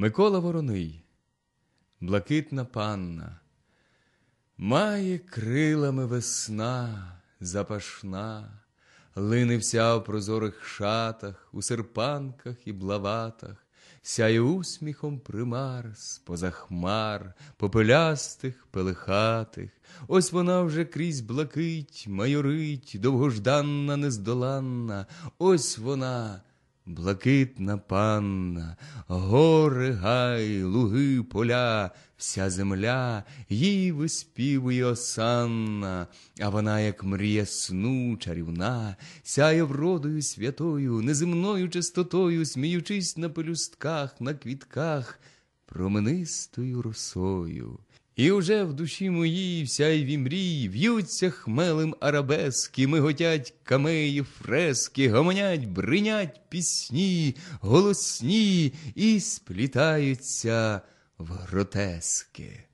Микола Вороний, блакитна панна, має крилами весна запашна, лине вся в прозорих шатах, у серпанках і блаватах, сяє усміхом примар з-поза хмар, попелястих, пелехатих. Ось вона вже крізь блакить, майорить, довгожданна, нездоланна, ось вона. Блакитна панна, гори, гай, луги, поля, вся земля їй виспівує осанна, а вона, як мрія сну, чарівна, сяє вродою святою, неземною чистотою, сміючись на пелюстках, на квітках, променистою росою. І уже в душі моїй всяйві мрій в'ються хмелем арабески, миготять камеї, фрески, гомонять, бринять пісні, голосні і сплітаються в гротески.